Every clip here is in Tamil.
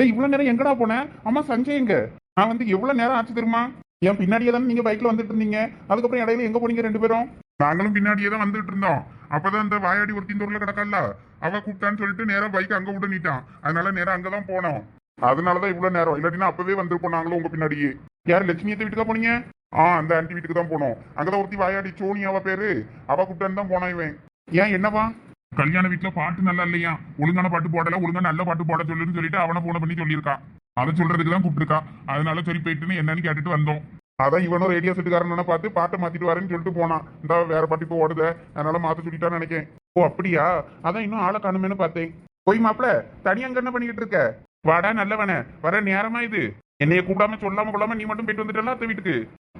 டேய் இவ்வளவு நேரம் எங்கடா போனேன் அம்மா சஞ்சய் எங்க? நான் வந்து எவ்வளவு நேரம் ஆச்சு தெரியுமா? என் பின்னாடியே தானே நீங்க பைக்ல வந்துட்டு இருந்தீங்க. அதுக்கப்புறம் இடையில எங்க போனீங்க ரெண்டு பேரும்? நாங்களும் பின்னாடியே தான் வந்துட்டு இருந்தோம். அப்பதான் இந்த வாயாடி ஒருத்தி இந்த ஊர்ல கிடக்கல அவ கூப்பிட்டான்னு சொல்லிட்டு நேரா பைக் அங்க விட்டு நீட்டான். அதனால நேரா அங்கதான் போனோம். அதனாலதான் இவ்வளவு நேரம். இல்லாட்டினா அப்பவே வந்திருப்போம் நாங்களும் உங்க பின்னாடியே. யார் லட்சுமி அத்தை வீட்டுக்கா போனீங்க? ஆ அந்த ஆன்டி வீட்டுக்கு தான் போனோம். அங்கதான் ஒருத்தி வாயாடி சோனி அவ பேரு? அவ கூப்பிட்டான்னு தான் போனான் இவன். ஏன் என்னவா? கல்யாண வீட்டுல பாட்டு நல்லா இல்லையா? ஒழுங்கான பாட்டு போடல ஒழுங்கா நல்ல பாட்டு போட சொல்லுன்னு சொல்லிட்டு அவனை போன பண்ணி சொல்லியிருக்கா. அதை சொல்றதுக்கு தான் கூப்பிட்டுருக்கா. அதனால சரி போயிட்டுன்னு என்னன்னு கேட்டுட்டு வந்தோம். அதான் இவனும் ரேடியோ செட்டுக்காரன பார்த்து பாட்டை மாத்திட்டு வரேன்னு சொல்லிட்டு போனான். இந்த வேற பாட்டு இப்போ ஓடுத அதனால மாத்த சொல்லிட்டான்னு நினைக்கேன். ஓ அப்படியா? அதான் இன்னும் ஆளை காணுமேனு பார்த்தேன். போய் மாப்பிள தனியா அங்க என்ன பண்ணிக்கிட்டு இருக்க? வாடா நல்லவனே வர நேரமா இது. என்னைய கூப்பிடாம சொல்லாம கொள்ளாம நீ மட்டும் போயிட்டு வந்துட்டல அத்த வீட்டுக்கு?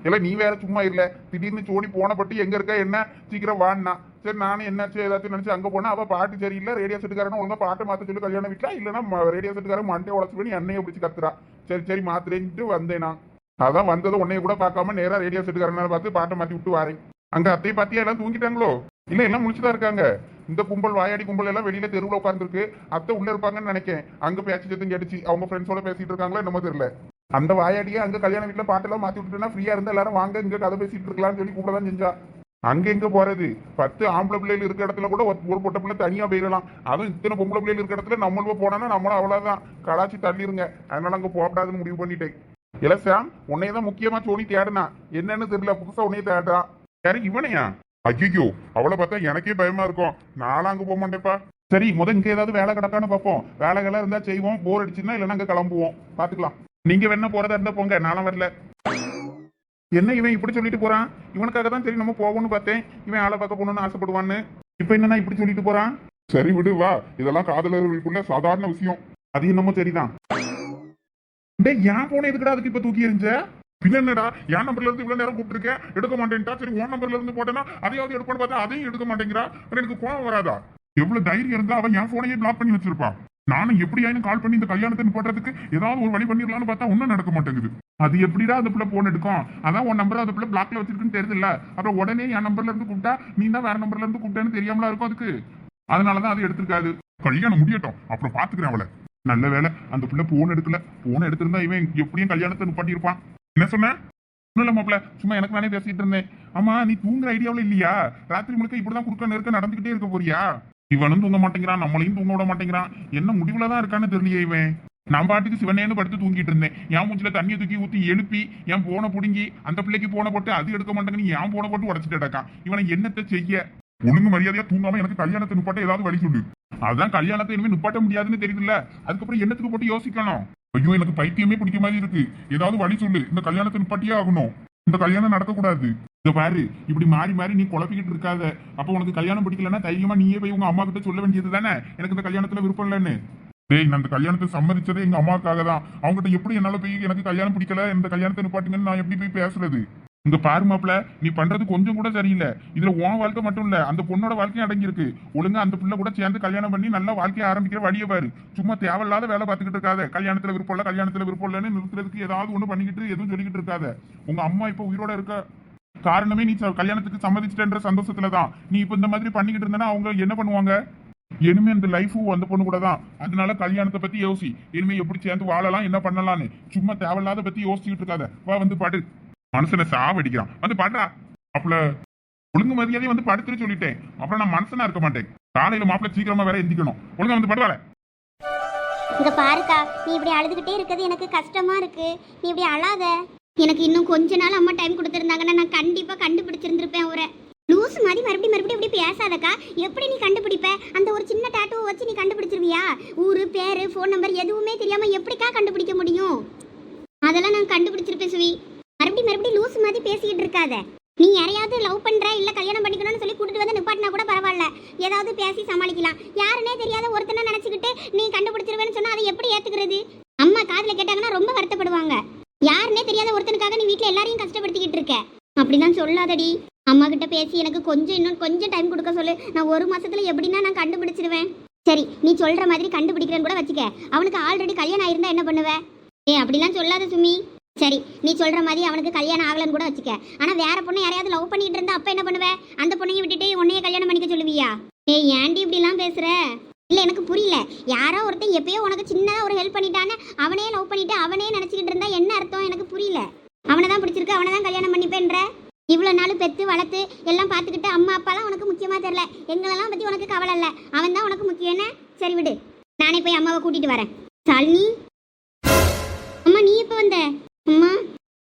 இல்ல நீ வேற சும்மா இல்ல திடீர்னு சோனி போன பட்டு எங்க இருக்க? என்ன? சீக்கிரம் வான்னா. சரி நானும் என்னாச்சு ஏதாச்சும் நினைச்சு அங்க போனா அவ பாட்டு சரியில்லை ரேடியோ செட்டுக்காரன் ஒழுங்கா பாட்டு மாத்த சொல்லி கல்யாணம் வீட்டுல இல்லைன்னா ரேடியோ செட்டுக்காரன் மண்டே உடச்சு பண்ணி எண்ணெயை பிடிச்சி கத்துறா. சரி சரி மாத்துறேன்ட்டு வந்தேன். நான் அதான் வந்தது உன்னைய கூட பார்க்காம நேரா ரேடியோ செட்டுக்காரனால பார்த்து பாட்டை மாத்தி விட்டு வாரேன். அங்க அத்தையை பாத்தியா எல்லாம் தூங்கிட்டாங்களோ? இல்ல எல்லாம் முடிச்சுதான் இருக்காங்க? இந்த கும்பல் வாயாடி கும்பல் எல்லாம் வெளியில தெருவுல உட்காந்துருக்கு அத்தை உள்ள இருப்பாங்கன்னு நினைக்கேன். அங்க பேச்சு சத்தம் கேட்டுச்சு. அவங்க ஃப்ரெண்ட்ஸோட பேசிட்டு இருக்காங்களோ என்னமோ தெரியல. அந்த வாயாடியே அங்க கல்யாண வீட்டுல பாட்டெல்லாம் மாத்தி விட்டுட்டுனா ஃப்ரீயா இருந்தா எல்லாரும் வாங்க இங்க கதை பேசிட்டு இருக்கலாம்னு சொல்லி கூப்பிட தான் செஞ்சா. அங்க எங்க போறது? பத்து ஆம்பளை பிள்ளைகள் இருக்க இடத்துல கூட ஒரு பொட்ட பிள்ளை தனியா போயிடலாம். அதுவும் இத்தனை பொம்பளை பிள்ளைகள் இருக்க இடத்துல நம்மளும் போனோம்னா நம்மளும் அவ்வளவுதான். கலாச்சி தள்ளிருங்க. அதனால அங்க போகக்கூடாதுன்னு முடிவு பண்ணிட்டேன். இல்ல சாம் உன்னைய தான் முக்கியமா சோனி தேடுனா. என்னன்னு தெரியல புதுசா உன்னைய தேடுறா. யாரு இவனையா? ஐயோ அவளை பார்த்தா எனக்கே பயமா இருக்கும். நானும் அங்க போக மாட்டேப்பா சரி முத இங்க ஏதாவது வேலை கிடக்கான்னு பார்ப்போம். வேலைகள்லாம் இருந்தா செய்வோம். போர் அடிச்சுன்னா இல்லைன்னா அங்க கிளம்புவோம். பாத்துக்கலாம். நீங்க வேணா போறதா இருந்தா போங்க நானும் வரல. என்ன இவன் இப்படி சொல்லிட்டு போறான்? இவனுக்காக தான் சரி நம்ம போகணும்னு பார்த்தேன். இவன் ஆளை பார்க்க போகணும்னு ஆசைப்படுவான்னு. இப்ப என்னன்னா இப்படி சொல்லிட்டு போறான்? சரி விடு வா. இதெல்லாம் காதலர்களுக்குள்ள சாதாரண விஷயம். அது என்னமோ சரிதான். டேய் ஏன் போன எதுக்குடா அதுக்கு இப்ப தூக்கி எறிஞ்ச? பின்ன என்னடா என் நம்பர்ல இருந்து இவ்வளவு நேரம் கூப்பிட்டுருக்கேன் எடுக்க மாட்டேன்ட்டா? சரி உன் நம்பர்ல இருந்து போட்டேன்னா அதையாவது எடுப்பான்னு பார்த்தா அதையும் எடுக்க மாட்டேங்கிறா? எனக்கு கோவம் வராதா? எவ்வளவு தைரியம் இருந்தா அவன் என் போனையே பிளாக் பண்ணி வச்சிருப்பான். நானும் எப்படியாயினும் கால் பண்ணி இந்த கல்யாணத்தை போடுறதுக்கு ஏதாவது ஒரு வழி பண்ணிடலாம்னு பார்த்தா ஒன்றும் நடக்க மாட்டேங்குது. அது எப்படிடா அந்த பிள்ளை போன் எடுக்கும்? அதான் உன் நம்பர் அந்த பிள்ளை பிளாக்ல வச்சிருக்குன்னு தெரியல அப்புறம் உடனே என் நம்பர்ல இருந்து கூப்பிட்டா நீ தான் வேற நம்பர்ல இருந்து கூப்பிட்டேன்னு தெரியாமலா இருக்கும் அதுக்கு? அதனாலதான் அது எடுத்திருக்காது கல்யாணம் முடியட்டும். அப்புறம் பாத்துக்கிறேன் அவளை. நல்ல வேலை அந்த பிள்ளை போன் எடுக்கல. போன் எடுத்திருந்தா இவன் எப்படியும் கல்யாணத்தை நிப்பாட்டியிருப்பான். என்ன சொன்ன? ஒன்றும் இல்லை மாப்பிள்ள. சும்மா எனக்கு நானே பேசிட்டு இருந்தேன். ஆமா நீ தூங்குற ஐடியாவில் இல்லையா? ராத்திரி முழுக்க இப்படிதான் குறுக்க நெருக்க நடந்துகிட்டே இருக்க போறியா? இவனும் தூங்க மாட்டேங்கிறான் நம்மளையும் தூங்க விட மாட்டேங்கிறான். என்ன முடிவுல தான் இருக்கான்னு தெரியலையே இவன். நான் பாட்டுக்கு சிவனேன்னு படுத்து தூங்கிட்டு இருந்தேன். என் மூஞ்சில தண்ணியை தூக்கி ஊத்தி எழுப்பி என் போனை புடுங்கி அந்த பிள்ளைக்கு போன போட்டு அது எடுக்க மாட்டேங்கன்னு என் போனை போட்டு உடச்சிட்டு கிடக்கான் இவனை என்னத்தை செய்ய? ஒழுங்கு மரியாதையா தூங்காம எனக்கு கல்யாணத்தை நிப்பாட்ட ஏதாவது வழி சொல்லு. அதான் கல்யாணத்தை இனிமே நிப்பாட்ட முடியாதுன்னு தெரியுதுல்ல. அதுக்கப்புறம் என்னத்துக்கு போட்டு யோசிக்கணும்? ஐயோ எனக்கு பைத்தியமே பிடிக்க மாதிரி இருக்கு. ஏதாவது வழி சொல்லு. இந்த கல்யாணத்தை நிப்பாட்டியே ஆகணும். இந்த கல்யாணம் நடக்கக்கூடாது. இதை பாரு இப்படி மாறி மாறி நீ குழப்பிக்கிட்டு இருக்காத. அப்ப உனக்கு கல்யாணம் பிடிக்கலன்னா தைரியமா நீயே போய் உங்க அம்மா கிட்ட சொல்ல வேண்டியது தானே? எனக்கு இந்த கல்யாணத்துல விருப்பம் இல்லைன்னு. டேய் நான் இந்த கல்யாணத்தை சம்மதிச்சதே எங்க அம்மாவுக்காக தான். அவங்ககிட்ட எப்படி என்னால போய் எனக்கு கல்யாணம் பிடிக்கல? இந்த கல்யாணத்தை நிப்பாட்டுங்கன்னு நான் எப்படி போய் பேசுறது? இங்க பாரு நீ பண்றது கொஞ்சம் கூட சரியில்லை. இதுல உன் வாழ்க்கை மட்டும் இல்ல அந்த பொண்ணோட வாழ்க்கையும் அடங்கியிருக்கு. ஒழுங்கா அந்த பிள்ளை கூட சேர்ந்து கல்யாணம் பண்ணி நல்லா வாழ்க்கைய ஆரம்பிக்கிற வழியை பாரு. சும்மா தேவையில்லாத வேலை பார்த்துக்கிட்டு இருக்காத. கல்யாணத்துல விருப்பம் இல்ல கல்யாணத்துல விருப்பம் இல்லைன்னு நிறுத்துறதுக்கு ஏதாவது ஒண்ணு பண்ணிக்கிட்டு எதுவும் சொல்லிக்கிட்டு இருக்காத. உங்க அம்மா இப்ப உயிரோட இருக்க காரணமே நீ ச- கல்யாணத்துக்கு சம்மதிச்சிட்டன்ற சந்தோஷத்துல தான் நீ இப்ப இந்த மாதிரி பண்ணிக்கிட்டு இருந்தனா அவங்க என்ன பண்ணுவாங்க? இனிமே இந்த லைஃபும் அந்த பொண்ணு கூட தான் அதனால கல்யாணத்தை பத்தி யோசி. இனிமே எப்படி சேர்ந்து வாழலாம் என்ன பண்ணலாம்னு. சும்மா தேவையில்லாத பத்தி யோசிச்சுக்கிட்டு இருக்காத. வா வந்து பாடு. மனுஷனை சாவடிக்கிறான். வந்து பாடுறா. அப்பல ஒழுங்கு மரியாதையை வந்து படுத்துட்டு சொல்லிட்டேன். அப்புறம் நான் மனுஷனா இருக்க மாட்டேன். காலையில மாப்பிள்ள சீக்கிரமா வேற எந்திக்கணும். ஒழுங்கா வந்து படுவாள. இங்க பாருக்கா நீ இப்படி அழுதுகிட்டே இருக்கிறது எனக்கு கஷ்டமா இருக்கு. நீ இப்படி அழாத. எனக்கு இன்னும் கொஞ்ச நாள் அம்மா டைம் கொடுத்துருந்தாங்கன்னா நான் கண்டிப்பா கண்டுபிடிச்சிருந்திருப்பேன் அவரை. லூஸ் மாதிரி மறுபடியும் மறுபடியும் இப்படி பேசாதக்கா. எப்படி நீ கண்டுபிடிப்ப? அந்த ஒரு சின்ன டாட்டூவை வச்சு நீ கண்டுபிடிச்சிருவியா? ஊரு பேரு ஃபோன் நம்பர் எதுவுமே தெரியாம எப்படிக்கா கண்டுபிடிக்க முடியும்? அதெல்லாம் நான் கண்டுபிடிச்சிருப்பேன் சுவி. மறுபடியும் மறுபடியும் பேசிக்கிட்டு இருக்காத. நீ யாரையாவது லவ் பண்ற இல்ல கல்யாணம் பண்ணிக்கணும்னு சொல்லி கூட்டிட்டு வந்து நிப்பாட்டினா கூட பரவாயில்ல. ஏதாவது பேசி சமாளிக்கலாம். யாருன்னே தெரியாத ஒருத்தனை நினைச்சுக்கிட்டு நீ கண்டுபிடிச்சிருவேன்னு சொன்னா அதை எப்படி ஏத்துக்கிறது? அம்மா காதுல கேட்டாங்கன்னா ரொம்ப வருத்தப்படுவாங்க. யாருன்னே தெரியாத ஒருத்தனுக்காக நீ வீட்டில் எல்லாரையும் கஷ்டப்படுத்திக்கிட்டு இருக்க. அப்படிலாம் சொல்லாதடி. அம்மா கிட்ட பேசி எனக்கு கொஞ்சம் இன்னும் கொஞ்சம் டைம் கொடுக்க சொல்லு. நான் ஒரு மாசத்துல எப்படின்னா நான் கண்டுபிடிச்சிருவேன். சரி நீ சொல்ற மாதிரி கண்டுபிடிக்கிறேன்னு கூட வச்சுக்க. அவனுக்கு ஆல்ரெடி கல்யாணம் ஆயிருந்தா என்ன பண்ணுவ? ஏ அப்படிலாம் சொல்லாத சுமி. சரி நீ சொல்கிற மாதிரி அவனுக்கு கல்யாணம் ஆகலன்னு கூட வச்சுக்க. ஆனால் வேற பொண்ணு யாரையாவது லவ் பண்ணிட்டு இருந்தா அப்போ என்ன பண்ணுவேன் அந்த பொண்ணையும் விட்டுட்டு உன்னையே கல்யாணம் பண்ணிக்க சொல்லுவியா? ஏய் ஏன்டி இப்படிலாம் பேசுகிற இல்லை எனக்கு புரியல. யாரோ ஒருத்தன் எப்பயோ உனக்கு சின்னதாக ஒரு ஹெல்ப் பண்ணிட்டான்னு அவனே லவ் பண்ணிட்டு அவனே நினச்சிக்கிட்டு இருந்தா என்ன அர்த்தம்? எனக்கு புரியல. அவனை தான் பிடிச்சிருக்கு அவனை தான் கல்யாணம் பண்ணிப்பேன்ற. இவ்வளோ நாள் பெற்று வளர்த்து எல்லாம் பார்த்துக்கிட்டு அம்மா அப்பாலாம் உனக்கு முக்கியமாக தெரில எங்களெல்லாம் பற்றி உனக்கு கவலை இல்லை. அவன் தான் உனக்கு முக்கியம்னு சரி விடு. நானே போய் அம்மாவை கூட்டிகிட்டு வரேன். சாலினி அம்மா நீ எப்போ வந்த? அம்மா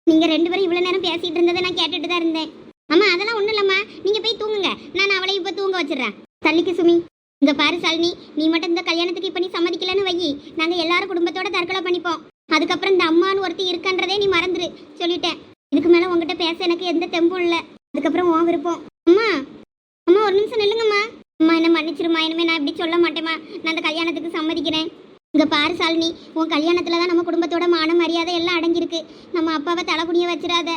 நீங்க ரெண்டு பேரும் இவ்வளவு நேரம் பேசிட்டு இருந்ததை நான் கேட்டுட்டு தான் இருந்தேன். அம்மா அதெல்லாம் ஒண்ணும் இல்லம்மா. நீங்க போய் தூங்குங்க. நான் அவளை இப்ப தூங்க வச்சிடுறேன். தள்ளிக்கு சுமி இந்த பாரு சாலினி. நீ மட்டும் இந்த கல்யாணத்துக்கு இப்ப நீ சம்மதிக்கலன்னு வை நாங்க எல்லாரும் குடும்பத்தோட தற்கொலை பண்ணிப்போம். அதுக்கப்புறம் இந்த அம்மான்னு ஒருத்தி இருக்கன்றதே நீ மறந்துரு சொல்லிட்டேன். இதுக்கு மேல உங்ககிட்ட பேச எனக்கு எந்த தெம்பும் இல்ல. அதுக்கப்புறம் உன் விருப்பம். அம்மா அம்மா ஒரு நிமிஷம் நில்லுங்கம்மா. அம்மா என்ன மன்னிச்சிருமா இனிமே நான் இப்படி சொல்ல மாட்டேம்மா. நான் அந்த கல்யாணத்துக்கு சம்மதிக்கிறேன். இந்த பாரு சாலினி உன் கல்யாணத்துல தான் நம்ம குடும்பத்தோட மான மரியாதை எல்லாம் அடங்கியிருக்கு. நம்ம அப்பாவை தலைகுனிய வச்சிடாத.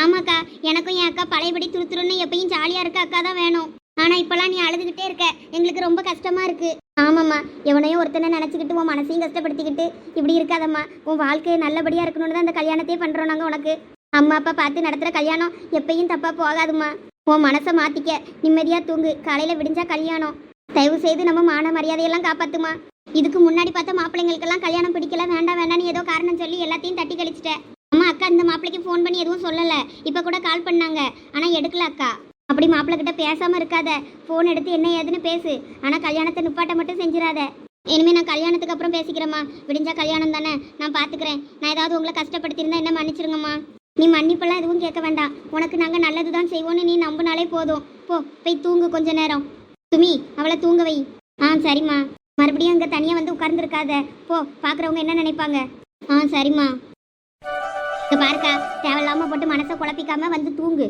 ஆமாக்கா எனக்கும் என் அக்கா பழையபடி துருத்துருன்னு எப்பயும் ஜாலியா இருக்க அக்கா தான் வேணும். ஆனா இப்பெல்லாம் நீ அழுதுகிட்டே இருக்க. எங்களுக்கு ரொம்ப கஷ்டமா இருக்கு. ஆமாம்மா எவனையும் ஒருத்தனை நினச்சிக்கிட்டு உன் மனசையும் கஷ்டப்படுத்திக்கிட்டு இப்படி இருக்காதம்மா. உன் வாழ்க்கை நல்லபடியாக இருக்கணும்னு தான் அந்த கல்யாணத்தையே பண்ணுறோம் நாங்கள் உனக்கு. அம்மா அப்பா பார்த்து நடத்துகிற கல்யாணம் எப்பயும் தப்பாக போகாதும்மா. உன் மனசை மாற்றிக்க நிம்மதியாக தூங்கு. காலையில் விடிஞ்சா கல்யாணம். தயவு செய்து நம்ம மான மரியாதையெல்லாம் காப்பாற்றுமா இதுக்கு முன்னாடி பார்த்த மாப்பிள்ளைங்களுக்கெல்லாம் கல்யாணம் பிடிக்கல வேண்டாம் வேண்டாம்னு ஏதோ காரணம் சொல்லி எல்லாத்தையும் தட்டி கழிச்சிட்டேன் அம்மா அக்கா இந்த மாப்பிள்ளைக்கு ஃபோன் பண்ணி எதுவும் சொல்லலை. இப்போ கூட கால் பண்ணாங்க. ஆனால் எடுக்கல அக்கா. அப்படி மாப்பிள்ளை கிட்ட பேசாம இருக்காத. ஃபோன் எடுத்து என்ன ஏதுன்னு பேசு. ஆனால் கல்யாணத்தை நிப்பாட்ட மட்டும் செஞ்சிடாத. இனிமே நான் கல்யாணத்துக்கு அப்புறம் பேசிக்கிறேம்மா. விடிஞ்சா கல்யாணம் தானே. நான் பார்த்துக்கிறேன் நான் ஏதாவது உங்களை கஷ்டப்படுத்தியிருந்தா என்ன மன்னிச்சிருங்கம்மா. நீ மன்னிப்பெல்லாம் எதுவும் கேட்க வேண்டாம். உனக்கு நாங்கள் நல்லது தான் செய்வோம்னு நீ நம்பினாலே போதும். போ போய் தூங்கு கொஞ்ச நேரம். சுமி அவளை தூங்க வை. ஆ சரிம்மா. மறுபடியும் அங்கே தனியாக வந்து உட்கார்ந்துருக்காத. போ பார்க்குறவங்க என்ன நினைப்பாங்க? ஆ சரிம்மா. இங்கே பாருக்கா தேவையில்லாமல் போட்டு மனசை குழப்பிக்காம வந்து தூங்கு.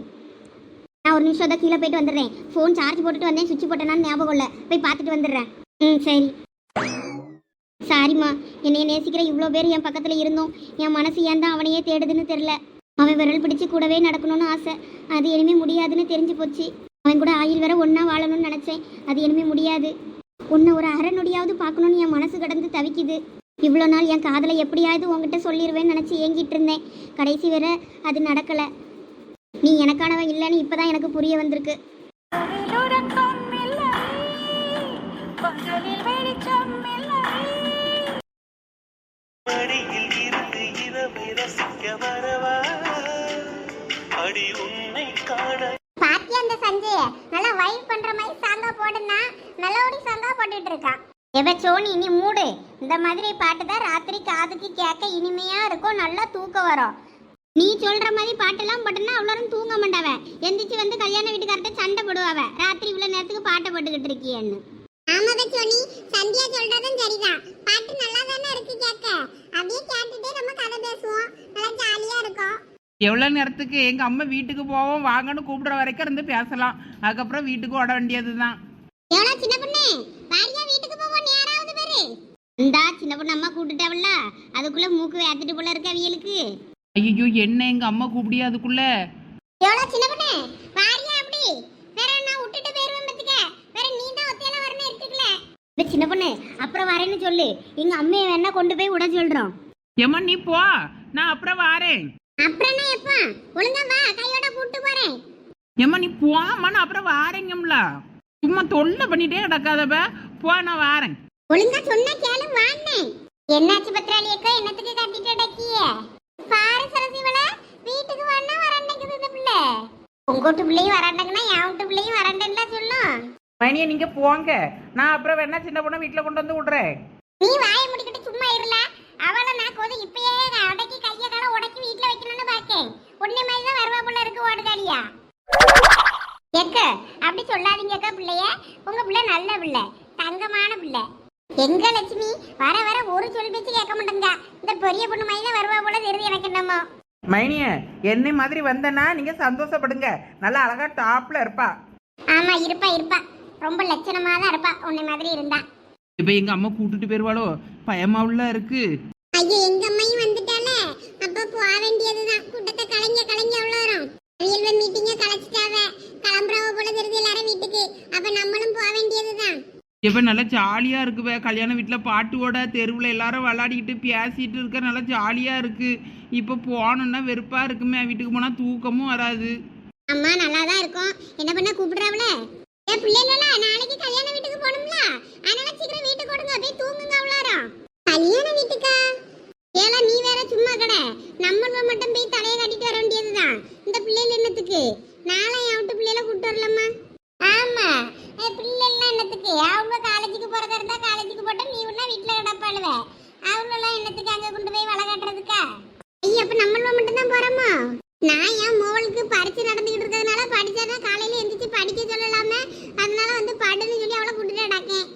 நான் ஒரு நிமிஷம் தான் கீழே போயிட்டு வந்துடுறேன். ஃபோன் சார்ஜ் போட்டுட்டு வந்தேன் சுவிட்ச் போட்டேனான்னு ஞாபகம் இல்லை. போய் பார்த்துட்டு வந்துடுறேன். ம் சரி. சாரிம்மா என்னைய நேசிக்கிற இவ்வளோ பேர் என் பக்கத்தில் இருந்தோம். என் மனசு ஏன் தான் அவனையே தேடுதுன்னு தெரில அவன் விரல் பிடிச்சு கூடவே நடக்கணும்னு ஆசை. அது இனிமேல் முடியாதுன்னு தெரிஞ்சு போச்சு. அவன் கூட ஆயில் வேற ஒன்றா வாழணும்னு நினச்சேன். அது இனிமேல் முடியாது. உன்னை ஒரு அரை நொடியாவது பார்க்கணும்னு என் மனசு கடந்து தவிக்குது. இவ்வளோ நாள் என் காதலை எப்படியாவது உங்ககிட்ட சொல்லிடுவேன்னு நினச்சி ஏங்கிட்டு இருந்தேன். கடைசி வரை அது நடக்கலை. நீ எனக்கானவன் இல்லைன்னு இப்போதான் எனக்கு புரிய வந்திருக்கு. வெளிச்சம் இல்லை. சஞ்சய நல்லா வைப் பண்ற மாதிரி சாங்கா போடுனா மெலோடி சாங்கா போட்டுட்டு இருக்கான் எவ சோனி நீ மூடு. இந்த மாதிரி பாட்டு தான் ராத்திரி காதுக்கு கேட்க இனிமையா இருக்கும் நல்லா தூக்கம் வரும். நீ சொல்ற மாதிரி பாட்டெல்லாம் போட்டுனா அவ்வளோ தூங்க மாட்டாவ. எந்திரிச்சு வந்து கல்யாண வீட்டுக்கார்ட்ட சண்டை போடுவாவ. ராத்திரி இவ்வளவு நேரத்துக்கு பாட்டை போட்டுக்கிட்டு இருக்கியன்னு. ஆமாத சோனி சந்தியா சொல்றதும் சரிதான். பாட்டு நல்லா தானே இருக்கு கேட்க. அப்படியே கேட்டுட்டே நம்ம கதை பேசுவோம். நல்லா ஜாலியா இருக்கும். எவ்வளோ நேரத்துக்கு எங்கள் அம்மா வீட்டுக்கு போவோம் வாங்கன்னு கூப்பிடுற வரைக்கும் இருந்து பேசலாம். அதுக்கப்புறம் வீட்டுக்கு ஓட வேண்டியது தான் எவ்வளோ சின்ன பொண்ணு வாரியா வீட்டுக்கு போவோம் யாராவது பேரு? இந்தா சின்ன பொண்ணு அம்மா கூப்பிட்டுட்டாவல்ல? அதுக்குள்ள மூக்கு வேத்துட்டு போல இருக்க அவியலுக்கு. ஐயோ என்ன எங்கள் அம்மா கூப்பிடியா அதுக்குள்ள? எவ்வளோ சின்ன பொண்ணு வாரியா அப்படி? வேற நான் விட்டுட்டு போயிருவேன் பத்துக்க வேற நீ தான் ஒத்தையில வரணும் இந்த சின்ன பொண்ணு அப்புறம் வரேன்னு சொல்லு. எங்க அம்மையை வேணா கொண்டு போய் விட சொல்றோம். ஏம்மா நீ போ. நான் அப்புறம் வாரேன். அப்புறம் எப்பா? ஒழுங்கா வா கையோட கூட்டு போறேன். ஏம்மா நீ போம்மா நான் அப்புறம் வாரேங்கம்ல சும்மா தொல்லை பண்ணிட்டே கிடக்காதப்ப போ நான் வாரேன். ஒழுங்கா சொன்ன கேளு வாண்ணே என்னாச்சு பத்ராளி அக்கா? என்னத்துக்கு கட்டிட்டு அடக்கிய பாரு சரசிவள வீட்டுக்கு வாண்ணா வரண்டங்குது இந்த பிள்ளை. உங்க வீட்டு பிள்ளையும் வரண்டங்கன்னா என் வீட்டு பிள்ளையும் வரண்டன்ல சொல்லும். மணியை நீங்கள் போங்க. நான் அப்புறம் வேணா சின்ன பொண்ணை வீட்டில் கொண்டு வந்து விட்றேன்? நீ வாயை முடிக்கிட்டு சும்மா இருல அவளை நான் கொது இப்பயே அடக்கி கைய கால உடக்கி வீட்டுல வைக்கணும்னு பாக்கேன் உன்னை மாதிரி தான் வருவா போல இருக்கு ஓடுதாடியா? எக்க அப்படி சொல்லாதீங்க அக்கா பிள்ளைய. உங்க பிள்ளை நல்ல பிள்ளை தங்கமான பிள்ளை. எங்க லட்சுமி? வர வர ஒரு சொல் பேச்சு கேட்க மாட்டேங்க. இந்த பெரிய பொண்ணு மாதிரி தான் வருவா போல தெரியுது எனக்கு என்னமோ. மைனிய என்னை மாதிரி வந்தேன்னா நீங்கள் சந்தோஷப்படுங்க. நல்லா அழகா டாப்பில் இருப்பா. ஆமா இருப்பா இருப்பா. ரொம்ப லட்சணமா தான் இருப்பா. உன்னை மாதிரி இருந்தா. இப்போ எங்கள் அம்மா கூட்டிட்டு போயிருவாளோ? பயமா உள்ள இருக்கு. ஐயோ எங்க அம்மையும் அப்ப போக வேண்டியதுதான். கூட்டத்தை கலைஞ்ச கலைஞ்ச அவ்வளோ வரும்? அவியல்வ மீட்டிங்க கலைச்சிட்டாவ. கிளம்புறவ போல தெரியுது எல்லாரும் வீட்டுக்கு. அப்ப நம்மளும் போக வேண்டியதுதான். இப்போ நல்லா ஜாலியாக இருக்குவே. கல்யாண வீட்டில் பாட்டுவோட தெருவில் எல்லாரும் விளாடிக்கிட்டு பேசிட்டு இருக்க நல்லா ஜாலியாக இருக்கு. இப்போ போனோன்னா வெறுப்பாக இருக்குமே. வீட்டுக்கு போனால் தூக்கமும் வராது. அம்மா நல்லா தான் இருக்கும். என்ன பண்ண கூப்பிடுறாவல? ஏன் பிள்ளைகளா நாளைக்கு கல்யாண வீட்டுக்கு போகணும்ல? அதனால சீக்கிரம் வீட்டுக்கு ஓடுங்க. போய் தூங்குங்க அவ்வளோ கல்யாண வீட்டுக்கா? ஏலா நீ வேற சும்மா கடை. நம்ம மட்டும் போய் தலையை கட்டிட்டு வர வேண்டியதுதான். இந்த பிள்ளைகள் என்னத்துக்கு? நாளை என் விட்டு பிள்ளைல கூட்டு வரலாமா? ஆமா. பிள்ளைலாம் என்னத்துக்கு? அவங்க காலேஜுக்கு போறதா இருந்தா காலேஜுக்கு போட்டா நீ ஒன்னா வீட்டுல கிடப்பாளுவ. அவங்களெல்லாம் என்னத்துக்கு அங்க கொண்டு போய் வள காட்டுறதுக்கா? ஐயா அப்ப நம்மள மட்டும் தான் போறோமா? நான் என் மோளுக்கு பரிச்சை நடந்துகிட்டு இருக்கிறதுனால படிச்சாதான் காலையில எந்திரிச்சு படிக்க சொல்லலாம. அதனால வந்து படுன்னு சொல்லி அவளை கூட்டிட்டு நடக்கேன்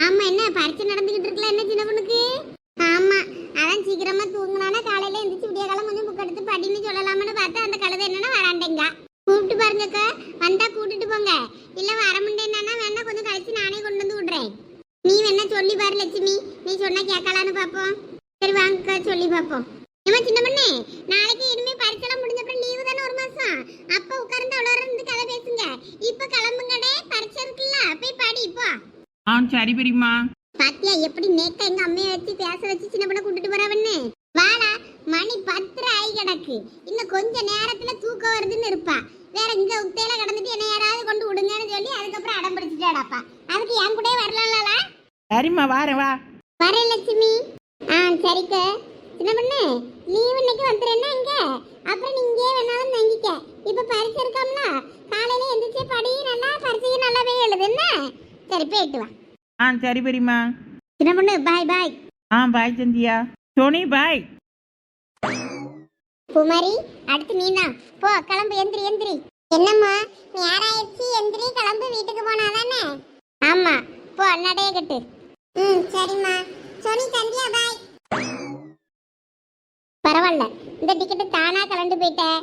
ஆமா என்ன பரிச்சை நடந்துகிட்டு இருக்கல என்ன சின்ன பொண்ணுக்கு? அதான் சீக்கிரமா தூங்கினானா காலையில எந்திரிச்சு விடிய காலம் கொஞ்சம் புக் எடுத்து படின்னு சொல்லலாம்னு பார்த்தா அந்த கழுதை என்னன்னா வராண்டேங்க. கூப்பிட்டு பாருங்கக்கா வந்தா கூட்டிட்டு போங்க. இல்ல வர முடியலன்னா வேணா கொஞ்சம் கழிச்சு நானே கொண்டு வந்து விடுறேன். நீ வேணா சொல்லி பாரு லட்சுமி. நீ சொன்னா கேட்கலான்னு பாப்போம் சரி வாங்கக்கா சொல்லி பாப்போம் ஏமா சின்ன பண்ணே நாளைக்கு இனிமே பரிசெல்லாம் முடிஞ்ச அப்புறம் லீவு தானே ஒரு மாசம்? அப்ப உட்கார்ந்து அவ்வளோ இருந்து கதை பேசுங்க. இப்ப கிளம்புங்கடே பரிசை இருக்குல்ல போய் படி இப்போ ஆ சரி பெரியம்மா. பாத்தியா எப்படி நேக்க எங்க அம்மைய வச்சு பேச வச்சு சின்ன பண்ண கூட்டிட்டு போறவன்னு வாடா மணி பத்தரை ஆகி கிடக்கு. இன்னும் கொஞ்ச நேரத்துல தூக்கம் வருதுன்னு இருப்பா. வேற இங்க உத்தையில கிடந்துட்டு என்ன யாராவது கொண்டு விடுங்கன்னு சொல்லி அதுக்கப்புறம் அடம் பிடிச்சிட்டாடாப்பா. அதுக்கு என் கூட வரலாம்ல சரிம்மா வாரேன் வா. வரேன் லட்சுமி. ஆ சரிக்க. சின்ன பண்ணு லீவ் இன்னைக்கு வந்துடுறேன்னா இங்க அப்புறம் நீ இங்கே வேணாலும் தங்கிக்க. இப்ப பரிசு இருக்காம்ல காலையில எந்திரிச்சு படி நல்லா பரிசைக்கு நல்லா போய் எழுது என்ன? சரி போயிட்டு வா. ஆ சரி பெரியம்மா. சின்ன பொண்ணு பாய் பாய் ஆ பாய் சந்தியா. சோனி பாய் குமாரி அடுத்து நீதான் போ கிளம்பு எந்திரி எந்திரி. என்னம்மா நேராயிடுச்சு எந்திரி கிளம்பு வீட்டுக்கு போனாதானே ஆமா போ நடைய கட்டு. ம் சரிம்மா. சோனி சந்தியா பாய் பரவாயில்ல. இந்த டிக்கெட்டு தானா கலந்து போயிட்டேன்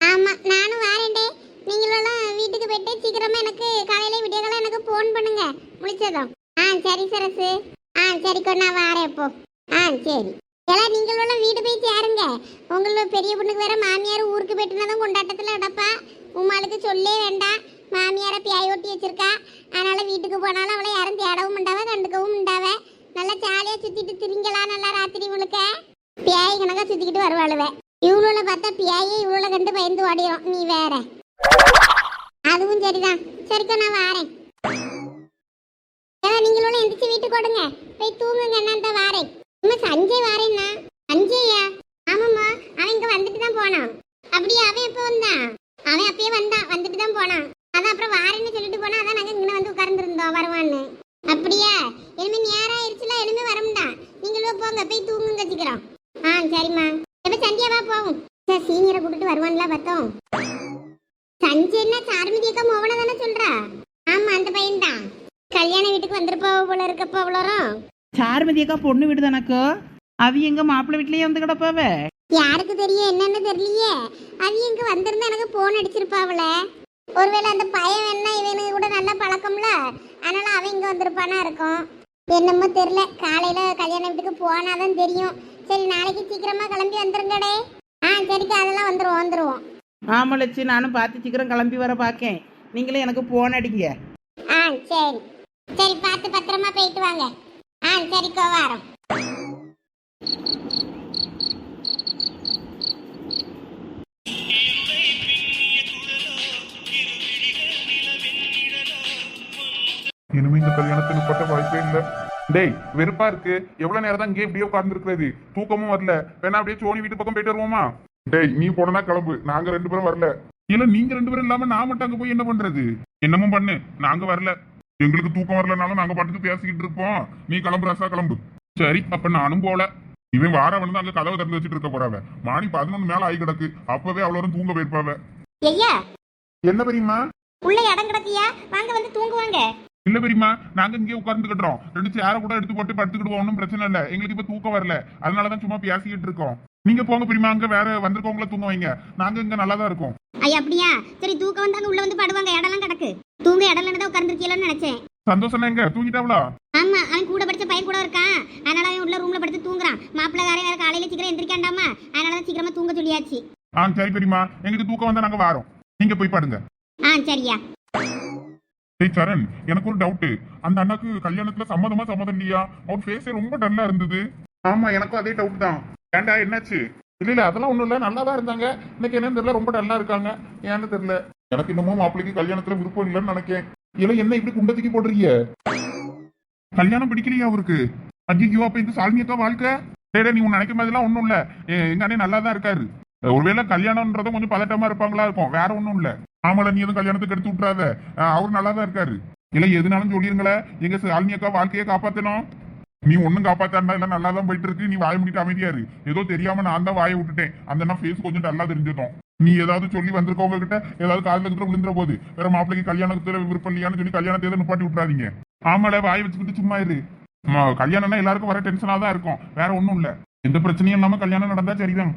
ஆமா நானும் வாரேன்டே. நீங்களும் வீட்டுக்கு போயிட்டு சீக்கிரமா எனக்கு காலையில விடியகாலம் எனக்கு ஃபோன் பண்ணுங்க. முடிச்சதும் ஆ சரி சரசு. ஆ சரிக்கோ நான் வாரேன் இப்போ ஆ சரி. எல்லாம் நீங்களும் வீடு போய் சேருங்க. உங்களோட பெரிய பொண்ணுக்கு வேற மாமியார் ஊருக்கு போயிட்டுனதும் கொண்டாட்டத்தில் அடப்பா உமாளுக்கு சொல்லே வேண்டாம். மாமியாரை பியாய் ஒட்டி வச்சிருக்கா. அதனால வீட்டுக்கு போனாலும் அவளை யாரும் தேடவும் உண்டாவ கண்டுக்கவும் உண்டாவ. நல்லா ஜாலியாக சுற்றிட்டு திரிங்கலாம் நல்லா ராத்திரி முழுக்க. பியாய் கணக்காக சுற்றிக்கிட்டு வருவாளுவ. இவ்வளோல பார்த்தா பியாயே இவ்வளோ கண்டு பயந்து ஓடிடும் நீ வேற. அதுவும் சரிதான். சரிக்கா நான் வாரேன். நீங்களும் எந்திரிச்சு வீட்டுக்கு ஓடுங்க. போய் தூங்குங்க என்னன்ட்ட வாரேன். அம்மா சஞ்சய் வாரேன்னா? சஞ்சயா ஆமாம்மா அவன் இங்கே வந்துட்டு தான் போனான். அப்படியே அவன் எப்போ வந்தான் அவன் அப்பயே வந்தான் வந்துட்டு தான் போனான். அதான் அப்புறம் வாரேன்னு சொல்லிட்டு போனா அதான் நாங்கள் இங்கே வந்து உட்கார்ந்துருந்தோம் வருவான்னு. அப்படியா? இனிமே நேரம் ஆயிடுச்சுல இனிமே வரமுண்டான் நீங்களும் போங்க போய் தூங்குங்க வச்சுக்கிறோம் ஆ சரிம்மா. எப்போ சந்தியாவா போவோம். சார் சீனியரை கூட்டிட்டு வருவான்லாம் பார்த்தோம். சஞ்சய்னா சார்மதி அக்கா மோகன தானே சொல்றா ஆமா அந்த பையன் தான் கல்யாண வீட்டுக்கு வந்திருப்பா போல இருக்கப்போ அவ்வளோரும் சாருமதி அக்கா பொண்ணு வீடு தானக்கோ அவ எங்க மாப்பிள்ளை வீட்லயே வந்து கிடப்பாவ? யாருக்கு தெரியும்? என்னன்னு தெரியலையே. அவ இங்க வந்திருந்தா எனக்கு போன் அடிச்சிருப்பாவுல ஒருவேளை அந்த பையன் வேணா இவனுக்கு கூட நல்ல பழக்கம்ல. அதனால அவன் இங்க வந்திருப்பானா இருக்கும். என்னமோ தெரியல. காலையில கல்யாண வீட்டுக்கு போனாதான் தெரியும். சரி நாளைக்கு சீக்கிரமா கிளம்பி வந்துருங்கடே. ஆ சரிக்கா அதெல்லாம் வந்துருவோம் வந்துருவோம் ஆமா லட்சு நானும் பார்த்து சீக்கிரம் கிளம்பி வர பார்க்கேன் நீங்களே எனக்கு போன் அடிங்க. ஆ சரி. சரி பார்த்து பத்திரமா போயிட்டு வாங்க. ஆ சரி கோவாரம். இனிமே இந்த கல்யாணத்துக்கு போட்ட வாய்ப்பே இல்ல. டேய் வெறுப்பா இருக்கு. எவ்வளவு நேரம் தான் இங்கே இப்படியே உட்கார்ந்து இருக்கிறது தூக்கமும் வரல. வேணா அப்படியே சோனி வீட்டு பக்கம் போயிட்டு வருவோமா? டேய் நீ போனா கிளம்பு. நாங்க ரெண்டு பேரும் வரல. இல்ல நீங்க ரெண்டு பேரும் இல்லாம நான் மட்டும் அங்க போய் என்ன பண்றது? என்னமும் பண்ணு. நாங்க வரல. எங்களுக்கு தூக்கம் வரலனாலும் நாங்க பாட்டுக்கு பேசிக்கிட்டு இருப்போம். நீ கிளம்பு ரசா கிளம்பு. சரி அப்ப நானும் போல. இவன் வார வந்து அங்க கதவை திறந்து வச்சுட்டு இருக்க போறாவ. மாணி பதினொன்னு மேல ஆகி கிடக்கு. அப்பவே அவ்வளவு தூங்க போயிருப்பாவ. ஐயா என்ன பெரியம்மா? உள்ள இடம் கிடக்கியா? வாங்க வந்து தூங்குவாங்க இல்ல பெரியம்மா நாங்க இங்கே உட்கார்ந்துக்கிட்டோம் ரெண்டு சேர கூட எடுத்து போட்டு படுத்துக்கிடுவோம். ஒன்றும் பிரச்சனை இல்ல. எங்களுக்கு இப்ப தூக்கம் வரல. அதனாலதான் சும்மா பேசிக்கிட்டு இருக்கோம். நீங்க போங்க பெரியம்மா அங்க வேற வந்திருக்கவங்கள தூங்க வைங்க. நாங்க இங்க நல்லா தான் இருக்கோம். ஐயா அப்படியா? சரி தூக்கம் வந்தாங்க உள்ள வந்து படுவாங்க. இடம்லாம் கிடக்கு. தூங்க இடம் இல்லைன்னு உட்கார்ந்துருக்கீங்களோன்னு நினைச்சேன். சந்தோஷம் எங்க? தூங்கிட்டாவளா? ஆமா அவன் கூட படிச்ச பையன் கூட இருக்கான். அதனால அவன் உள்ள ரூம்ல படுத்து தூங்குறான். மாப்பிள்ளை வேற காலையில சீக்கிரம் எந்திரிக்காண்டாமா? அதனால தான் சீக்கிரமா தூங்க சொல்லியாச்சு. ஆ சரி பெரியம்மா எங்களுக்கு தூக்கம் வந்தா நாங்க வாரோம். நீங்க போய் பாடுங்க. ஆ சரியா. டேய் சரண் எனக்கு ஒரு டவுட் அந்த அண்ணாக்கு கல்யாணத்துல சம்மதமா சம்மதம் இல்லையா? அவர் ஃபேஸே ரொம்ப டல்லா இருந்தது. ஆமா எனக்கும் அதே டவுட் தான். ஏன்டா என்னாச்சு? இல்ல இல்ல அதெல்லாம் ஒண்ணும் இல்ல. நல்லா தான் இருந்தாங்க. இன்னைக்கு என்னன்னு தெரியல ரொம்ப டல்லா இருக்காங்க. ஏன்னு தெரியல. எனக்கு இன்னமும் மாப்பிள்ளைக்கு கல்யாணத்துல விருப்பம் இல்லைன்னு நினைக்கேன். இல்ல என்ன இப்படி குண்டத்துக்கு போடுறீங்க? கல்யாணம் பிடிக்கலையா அவருக்கு? ஐயோ அப்ப இந்த சால்மியக்கா வாழ்க்கை? சரி நீ உன் நினைக்கும் போதெல்லாம் ஒண்ணும் இல்ல. எங்க அண்ணே நல்லா தான் இருக்காரு ஒருவேளை கல்யாணம்ன்றதும் கொஞ்சம் பதட்டமா இருப்பாங்களா இருக்கும். வேற ஒண்ணும் இல்ல. ஆமால நீ எதுவும் கல்யாணத்துக்கு எடுத்து விட்டுறாத. அஹ் அவர் நல்லா தான் இருக்காரு. இல்ல எதுனாலும் சொல்லிருங்களேன். எங்க சால்மியக்கா வாழ்க்கையை காப்பாத்தணும். நீ ஒண்ணும் காப்பாத்தாண்டா எல்லாம் நல்லா தான் போயிட்டு இருக்கு நீ வாய முடிட்டு அமைதியா இரு. ஏதோ தெரியாம நான் தான் வாயை விட்டுட்டேன். அந்த ஃபேஸ் கொஞ்சம் நல்லா தெரிஞ்சிட்டோம் நீ ஏதாவது சொல்லி வந்திருக்கவங்க கிட்ட ஏதாவது காதுல கிட்ட விழுந்துற போது வேற மாப்பிள்ளைக்கு கல்யாணத்துல விருப்பம் இல்லையான்னு சொல்லி கல்யாணத்தை நிப்பாட்டி விட்டுறாதீங்க. ஆமால வாய வச்சுக்கிட்டு சும்மா இரு. கல்யாணம்னா எல்லாருக்கும் வர டென்ஷனா தான் இருக்கும். வேற ஒண்ணும் இல்ல. எந்த பிரச்சனையும் இல்லாம கல்யாணம் நடந்தா சரிதான்.